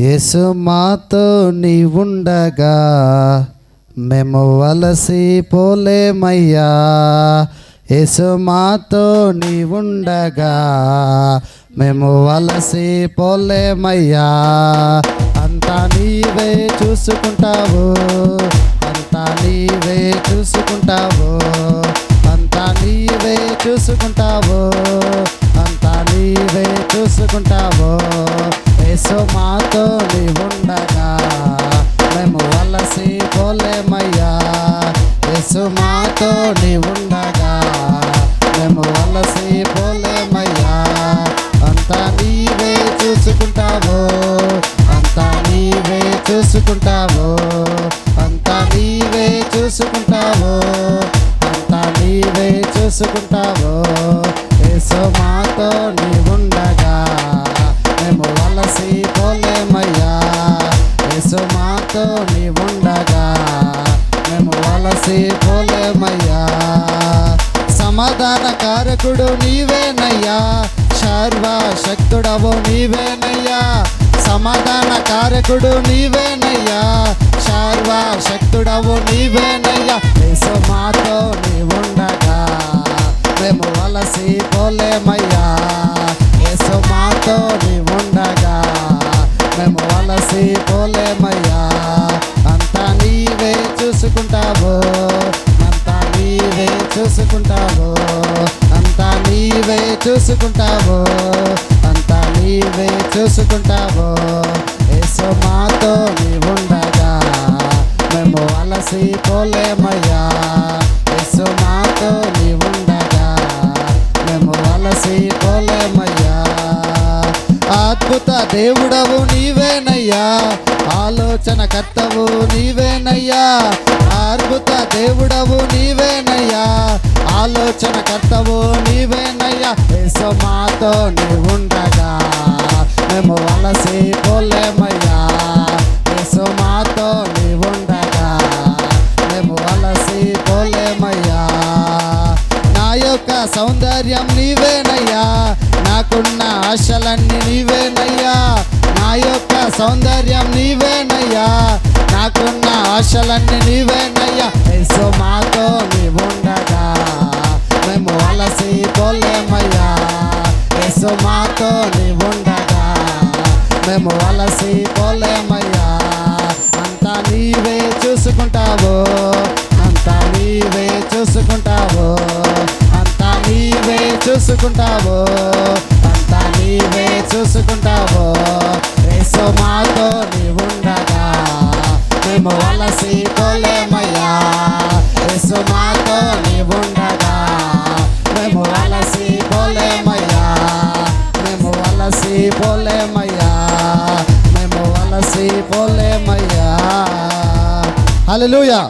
యేసు మాతో నీ ఉండగా మేము వలసి పోలేమయ్యా యేసు మాతో నీ ఉండగా మేము వలసి పోలేమయ్యా అంతా నీవే చూసుకుంటావు అంతా నీవే చూసుకుంటావు అంతా నీవే చూసుకుంటావు అంతా నీవే చూసుకుంటావు. యేసు మాతో ఉండగా మేము వలసి పోలేమయ్యా. యేసు మాతో ఉండగా మేము వలసి పోలేమయ్యా. అంతా నీవే చూసుకుంటావు అంతా నీవే చూసుకుంటావు అంతా నీవే చూసుకుంటావు అంతా నీవే చూసుకుంటావు. నీ ఉండగా మేము వలసి పోలేమయ్యా సమాధాన కారకుడు నీవేనయ్యా. సర్వశక్తుడవు నీవేనయ్యా. సమాధాన కారకుడు నీవేనయ్యా. సర్వశక్తుడవు నీవేనయ్యా. యేసు మాతో నీవుండగా మేము వలసి పోలేమయ్యా యేసు మాతో నీ చూసుకుంటావో? అంతా నీవే చూసుకుంటావో? అంతా నీవే చూసుకుంటావో? అంతా నీవే చూసుకుంటావో? ఏసో మాతో నీవుండగా. మేము అలసి పోలేము. దేవుడవు నీవేనయ్యా. ఆలోచన కర్తవు నీవేనయ్యా. అద్భుత దేవుడవు నీవేనయ్యా. ఆలోచన కర్తవు నీవేనయ్యా. యేసు మాతో నీ ఉండగా మేము వలసి పోలేమయ్యా. సౌందర్యం నీవేనయ్యా. నాకున్న ఆశలన్నీ నీవేనయ్యా. నా యొక్క సౌందర్యం నీవేనయ్యా. నాకున్న ఆశలన్నీ నీవేనయ్యా. యేసు మాతో నీవుండగా. మేము అలసి పోలేమయ్యా. యేసు మాతో నీవుండగా. మేము అలసి పోలేమయ్యా. అంతా నీవే చూసుకుంటావు. చూసుకుంటావు? అంతా నీవే చూసుకుంటావు? రేసో మాతో నీ ఉండగా మేము వలసి పోలేమయ్యా యేసు మాతో నీ ఉండగా మేము వలసి పోలేమయ్యా మేము వలసి పోలేమయ్యా మేము వలసి పోలేమయ్యా హల్లెలూయా.